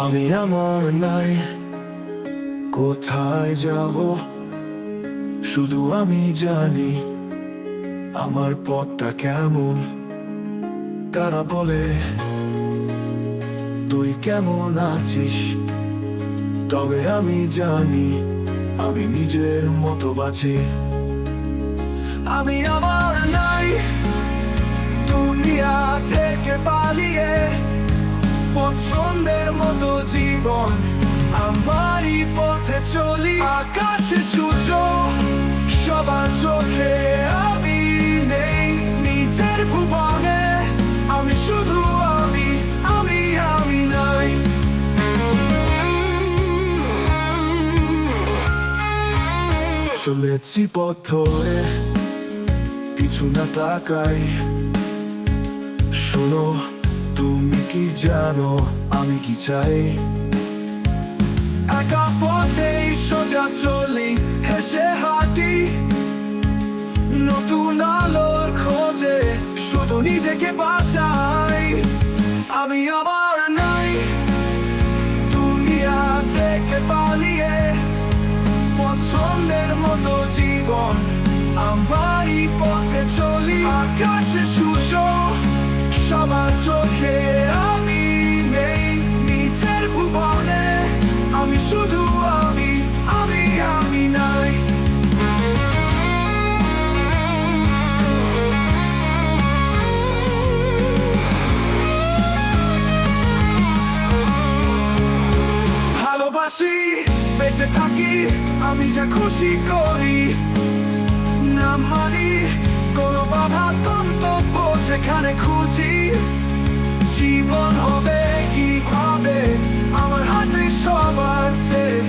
আমি আমার নাই। কোথায় যাব? শুধু আমি জানি আমার পথটা কেমন। তারা বলে, তুই কেমন আছিস? তবে আমি জানি আমি নিজের মতো বাঁচি। আমি আমার নাই। দুনিয়া থেকে পছন্দের মতো জীবন। আমারই পথে চলি, আকাশে সূর্য, সবার চোখে আমি নেই নিজের ভুবনে। আমি শুধু আমি আমি আমি নাই। চলেছি পথ ধরে পিছু না তাকাই। শোনো তুমি কি জানো আমি কি চাই? একা পথেই সোজা চলি, হেসে হাঁটি। নতুন আলোর খোঁজে শুধু নিজেকে বাঁচাই। আমি আমার নাই, দুনিয়া থেকে পালিয়ে। পছন্দের মতো জীবন আমারই পথে চলি। আকাশে সূর্য সবার থাকি, আমি যা খুশি করি। না মানি, কোনো বাধা গন্তব্য যেখানে খুঁজি। জীবন হবে কি ভাবে, আমার হাতে সবার চেয়ে।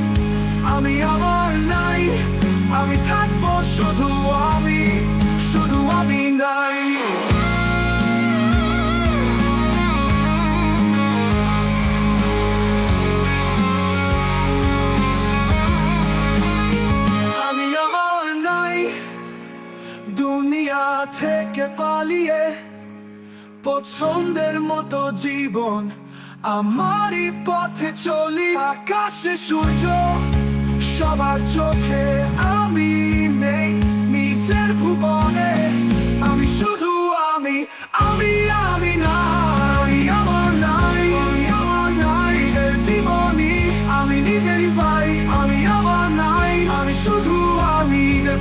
আমি আমার নাই, আমি থাকব থেকে পালিয়ে পছন্দের মতো জীবন আমারই পথে চলি। আকাশে সূর্য সবার চোখে।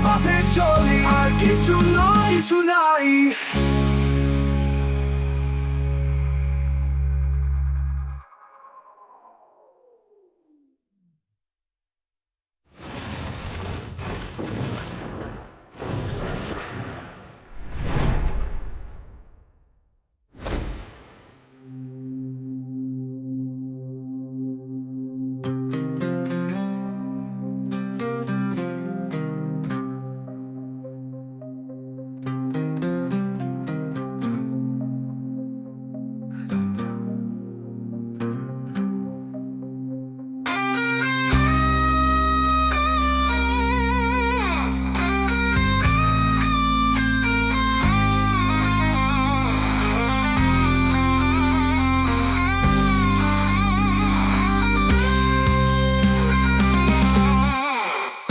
আমি শুধু আমি নিজের পথে চলি